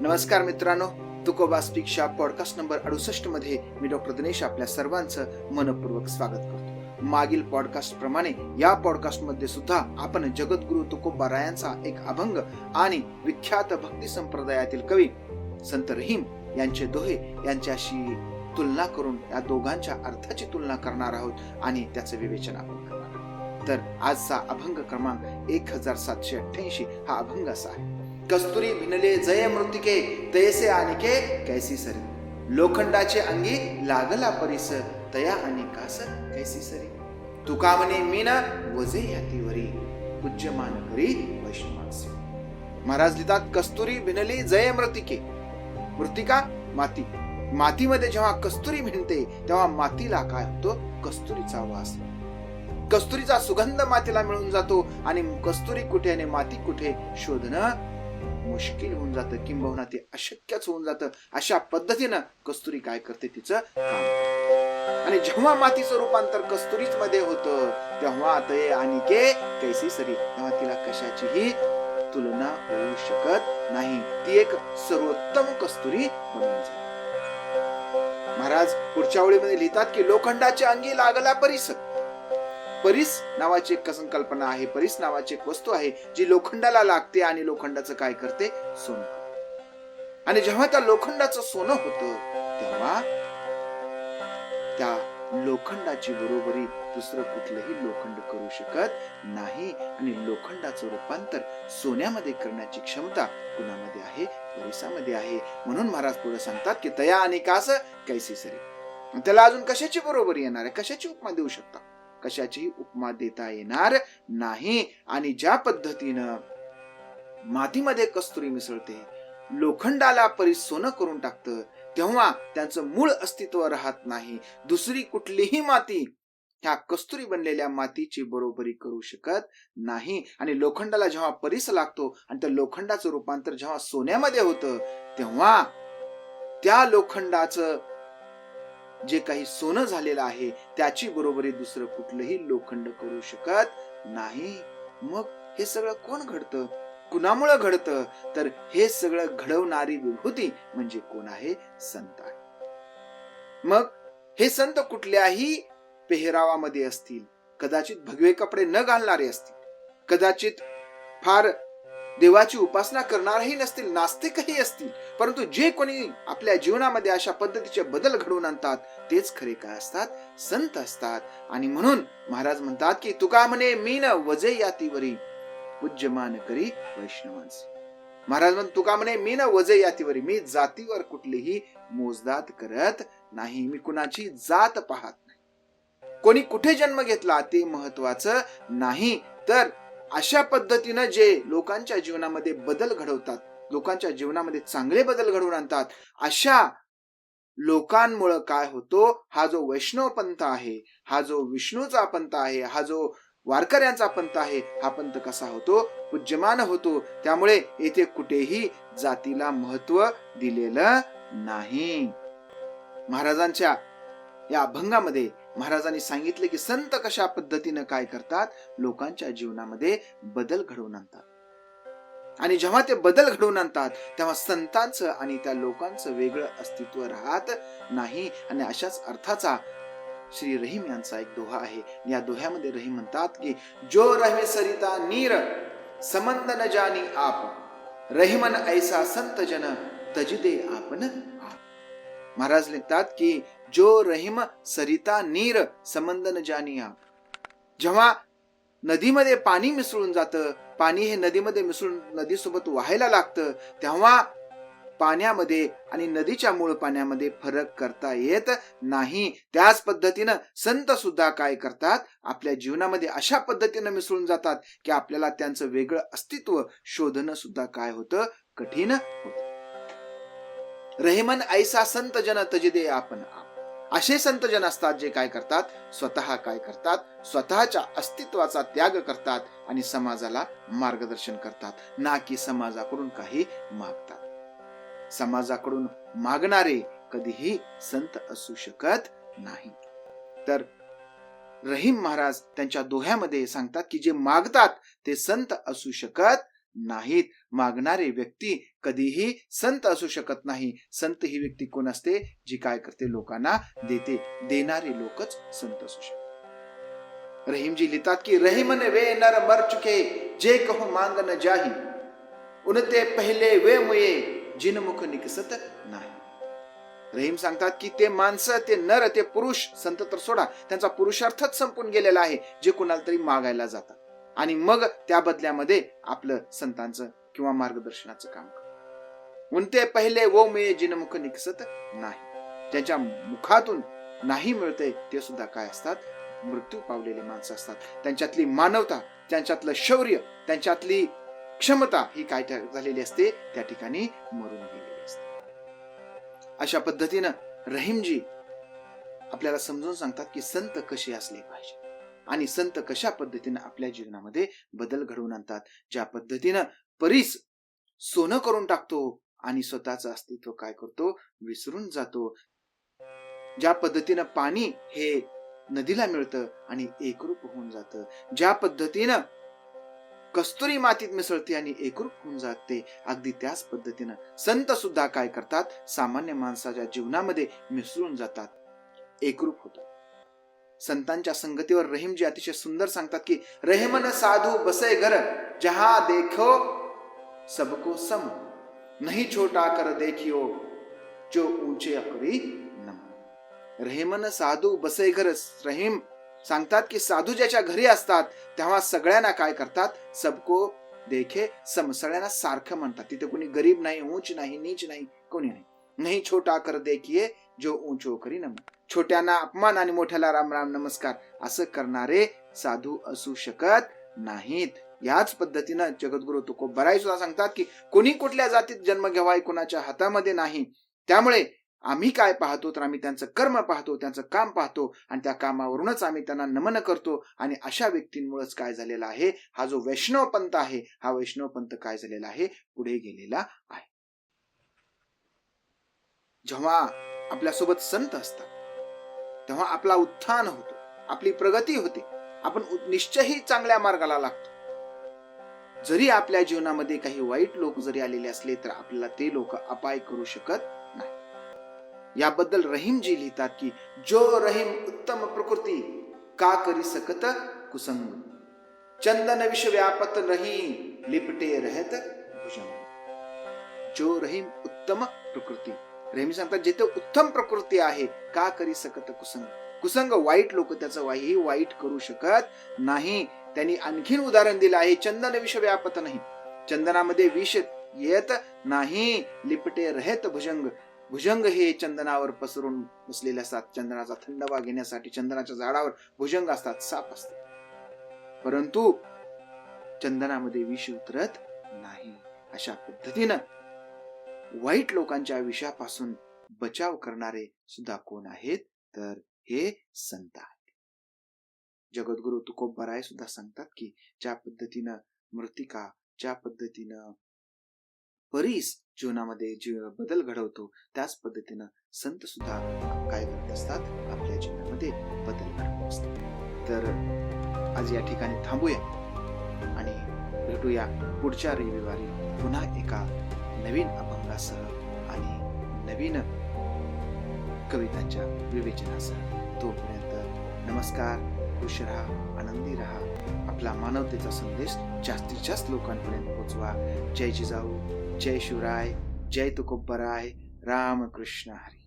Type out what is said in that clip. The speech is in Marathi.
नमस्कार मित्रांनो तुकोबा पॉडकास्ट नंबर अडुसष्टमध्ये मी डॉक्टर दिनेश आपल्या सर्वांचं मनपूर्वक स्वागत करतो. मागील पॉडकास्ट प्रमाणे या पॉडकास्टमध्ये सुद्धा आपण जगद्गुरु तुकोबा रायांचा एक अभंग आणि विख्यात भक्ती संप्रदायातील कवी संत रहीम यांचे दोहे यांच्याशी तुलना करून या दोघांच्या अर्थाची तुलना करणार आहोत आणि त्याचं विवेचन आपण करणार आहोत. तर आजचा अभंग क्रमांक एक हजार सातशे अठ्ठ्याऐंशी हा अभंग असा आहे. कस्तुरी भिनले जय मृतिके तैसे आणिके कैसी सरी लोखंडाचे अंगी लागला परिस तया आणि कास कैसी सरी तुका म्हणे मीन वजे यातीवरी पूज्यमान करी वैष्णवांसे. महाराज लिहितात कस्तुरी भिनली जय मृतिके मृतिका माती. मातीमध्ये जेव्हा कस्तुरी भिनते तेव्हा मातीला काय होतो? कस्तुरीचा वास. कस्तुरीचा सुगंध मातीला मिळून जातो आणि कस्तुरी कुठे आणि माती कुठे शोधणं मुश्किल होऊन जातं किंबहुना ते अशक्यच होऊन जातं. अशा पद्धतीनं कस्तुरी काय करते तिचं काम. आणि जेव्हा मातीचं रूपांतर कस्तुरीच मध्ये होतं तेव्हा ते आणि के कैसी सरी. तेव्हा तिला कशाचीही तुलना होऊ शकत नाही. ती एक सर्वोत्तम कस्तुरी बनून जाते. महाराज पुढच्या ओळीमध्ये लिहितात की लोखंडाच्या अंगी लागला परिस परीस नावाची एक संकल्पना आहे परीस नावाची एक वस्तू आहे जी लोखंडाला लागते आणि लोखंडाचं काय करते? सोनं आणि जेव्हा त्या लोखंडाचं सोनं होतं तेव्हा त्या लोखंडाची बरोबरी दुसरं कुठलंही लोखंड करू शकत नाही. आणि लोखंडाचं रूपांतर सोन्यामध्ये करण्याची क्षमता कुणामध्ये आहे? परिसामध्ये आहे. म्हणून महाराज पुढे सांगतात की तया आणि कास कैसी सरी. त्याला अजून कशाची बरोबरी येणार आहे? कशाची उपमा देऊ शकता? कशाचीही उपमा देता येणार नाही? आणि ज्या पद्धतीनं मातीमध्ये कस्तुरी मिसळते लोखंडाला परी सोनं करून टाकतं तेव्हा त्यांचं मूळ अस्तित्व राहत नाही. दुसरी कुठलीही माती ह्या कस्तुरी बनलेल्या मातीची बरोबरी करू शकत नाही. आणि लोखंडाला जेव्हा परीस लागतो आणि त्या लोखंडाचं रूपांतर जेव्हा सोन्यामध्ये होतं तेव्हा त्या लोखंडाचं जे काही सोनं झालेलं आहे त्याची बरोबरी दुसरं कुठलंही लोखंड करू शकत नाही. मग हे सगळं कोण घडतं? कुणामुळं घडतं? तर हे सगळं घडवणारी विभूती म्हणजे कोण आहे? संत आहे. मग हे संत कुठल्याही पेहरावामध्ये असतील कदाचित भगवे कपडे न घालणारे असतील कदाचित फार देवाची उपासना करणारही नसतील नास्तिकही असतील परंतु जे कोणी आपल्या जीवनामध्ये अशा पद्धतीचे बदल घडवून आणतात तेच खरे काय असतात? संत असतात. आणि म्हणून महाराज म्हणतात की तुका म्हणे मी न वजे यातीवरी पूज्यमान करी वैष्णवांचे महाराज म्हण तुका म्हणे मी न वजे यातीवरी मी जातीवर कुठलीही मोजदात करत नाही मी कुणाची जात पाहत नाही. कोणी कुठे जन्म घेतला ते महत्वाचं नाही तर अशा पद्धतीनं जे लोकांच्या जीवनामध्ये बदल घडवतात लोकांच्या जीवनामध्ये चांगले बदल घडवून आणतात अशा लोकांमुळं काय होतो? हा जो वैष्णव पंथ आहे हा जो विष्णूचा पंथ आहे हा जो वारकऱ्यांचा पंथ आहे हा पंथ कसा होतो? पूज्यमान होतो. त्यामुळे येथे कुठेही जातीला महत्त्व दिलेलं नाही. महाराजांच्या या अभंगामध्ये महाराजांनी सांगितले की संत कशा पद्धतीनं काय करतात? लोकांच्या जीवनामध्ये बदल घडवून आणतात. आणि जेव्हा ते बदल घडवून आणतात तेव्हा संतांचं आणि त्या लोकांचं वेगळं अस्तित्व राहत नाही. आणि अशाच अर्थाचा श्री रहीम यांचा एक दोहा आहे. या दोह्यामध्ये रहीम म्हणतात की जो रहे सरिता नीर समंद न जानी आप. रहिमन ऐसा संत जन तजिदे आपण आप. महाराज लिहितात की जो रहीम सरिता नीर समंदन जानिया. जेव्हा नदीमध्ये पाणी मिसळून जातं पाणी हे नदीमध्ये मिसळून नदीसोबत व्हायला लागतं तेव्हा पाण्यामध्ये आणि नदीच्या मूळ पाण्यामध्ये फरक करता येत नाही. त्याच पद्धतीनं संत सुद्धा काय करतात? आपल्या जीवनामध्ये अशा पद्धतीनं मिसळून जातात की आपल्याला त्यांचं वेगळं अस्तित्व शोधणं सुद्धा काय होतं? कठीण होतं. रहिमन ऐसा संत जन तजिदे आपण असे संत जन असतात जे काय करतात? स्वतः काय करतात? स्वतःच्या अस्तित्वाचा त्याग करतात आणि समाजाला मार्गदर्शन करतात. ना की समाजाकडून काही मागतात. समाजाकडून मागणारे कधीही संत असू शकत नाही. तर रहीम महाराज त्यांच्या दोह्यामध्ये सांगतात की जे मागतात ते संत असू शकत नाहीत. मागणारे व्यक्ती कधीही संत असू शकत नाही. संत ही व्यक्ती कोण असते? जी काय करते? लोकांना देते. देणारे लोकच संत असू शकतात. रहीम जी लिहितात की रहीमन वे नर मर चुके जे कहो मांग न जाही. उनते पहिले वे मुये जिन मुख निकसत नाही. रहीम सांगतात की ते माणसं ते नर ते पुरुष संत तर सोडा. त्यांचा पुरुषार्थच संपून गेलेला आहे. जे कुणाला तरी मागायला जातात. आणि मग त्या बदल्यामध्ये आपलं संतांचं किंवा मार्गदर्शनाचं काम कर उनते पहिले वो मे जिनमुख निकसत नाही. त्याच्या मुखातून नाही मिळते ते सुद्धा काय असतात? मृत्यू पावलेले माणसं असतात. त्यांच्यातली मानवता त्यांच्यातलं शौर्य त्यांच्यातली क्षमता ही काय त्या- झालेली असते? त्या ठिकाणी मरून गेलेली असते. अशा पद्धतीनं रहीमजी आपल्याला समजून सांगतात की संत कसे असले पाहिजे आणि संत कशा पद्धतीनं आपल्या जीवनामध्ये बदल घडवून आणतात? ज्या पद्धतीनं परीस सोनं करून टाकतो आणि स्वतःचं अस्तित्व काय करतो? विसरून जातो. ज्या पद्धतीनं पाणी हे नदीला मिळतं आणि एकरूप होऊन जातं. ज्या पद्धतीनं कस्तुरी मातीत मिसळते आणि एकरूप होऊन जाते. अगदी त्याच पद्धतीनं संत सुद्धा काय करतात? सामान्य माणसाच्या जीवनामध्ये मिसळून जातात. एकरूप होतात. संतांच्या संगतीवर रहीमजी अतिशय सुंदर सांगतात की रहमन साधू बसे घर जहा देखो सबको सम नहीं छोटा कर देखियो जो ऊंचे अकरी नम रहमन साधू बसे घर रहीम सांगतात की साधू ज्याच्या घरी असतात तेव्हा सगळ्यांना काय करतात? सबको देखे सम सगळ्यांना सारखं म्हणतात. तिथे कोणी गरीब नाही ऊंच नाही नीच नाही कोणी नाही. नाही छोटा कर देखिये जो ऊंचो करी नम। छोट्यांना अपमान आणि मोठ्याला राम राम नमस्कार असं करणारे साधू असू शकत नाहीत. याच पद्धतीनं जगद्गुरु तुकोबराई सुद्धा सांगतात की कोणी कुठल्या जातीत जन्म घ्यावाय कोणाच्या हातामध्ये नाही. त्यामुळे आम्ही काय पाहतो तर आम्ही त्यांचं कर्म पाहतो त्यांचं काम पाहतो आणि त्या कामावरूनच आम्ही त्यांना नमन करतो आणि अशा व्यक्तींमुळेच काय झालेला आहे? हा जो वैष्णव पंथ आहे हा वैष्णव पंथ काय झालेला आहे? पुढे गेलेला आहे. जेव्हा आपल्यासोबत संत असतात तेव्हा आपला उत्थान होतो आपली प्रगती होते. आपण निश्चयही चांगल्या मार्गाला लागतो. जरी आपल्या जीवनामध्ये काही वाईट लोक जरी आलेले असले तर आपल्याला ते लोक अपाय करू शकत नाही. याबद्दल रहीमजी लिहितात की जो रहीम उत्तम प्रकृती का करी सकत कुसंग? चंदन विश्व व्यापत रही लिपटे रहत भुजंग. जो रहीम उत्तम प्रकृती रहीम सांगतात जिथे उत्तम प्रकृती आहे का करी सकत कुसंग? कुसंग वाईट लोक त्याचं वाही वाईट करू शकत नाही. त्यांनी आणखीन उदाहरण दिलं आहे चंदन विष व्यापत नाही. चंदनामध्ये विष येत नाही लिपटे रहत भुजंग. भुजंग हे चंदनावर पसरून बसलेले असतात. चंदनाचा थंडवा घेण्यासाठी चंदनाच्या झाडावर भुजंग असतात साप असतात. परंतु चंदनामध्ये विष उतरत नाही. अशा पद्धतीनं वाईट लोकांच्या विषयापासून बचाव करणारे सुद्धा कोण आहेत? तर हे संत आहेत. जगद्गुरु तुकोबराय सुद्धा सांगतात की ज्या पद्धतीनं मृतिका ज्या पद्धतीनं परीस जीवनामध्ये जीव बदल घडवतो त्याच पद्धतीनं संत सुद्धा काय करत असतात? आपल्या जीवनामध्ये बदल घडवत असतात. तर आज या ठिकाणी थांबूया आणि भेटूया पुढच्या रविवारी पुन्हा एका नवीन अभंगासह आणि नवीन कवितांच्या विवेचनासह तोपर्यंत नमस्कार खुश राहा आनंदी राहा. आपला मानवतेचा संदेश जास्तीत जास्त लोकांपर्यंत पोहोचवा जय जिजाऊ जय शिवराय जय तुकोबराय राम कृष्ण हरी.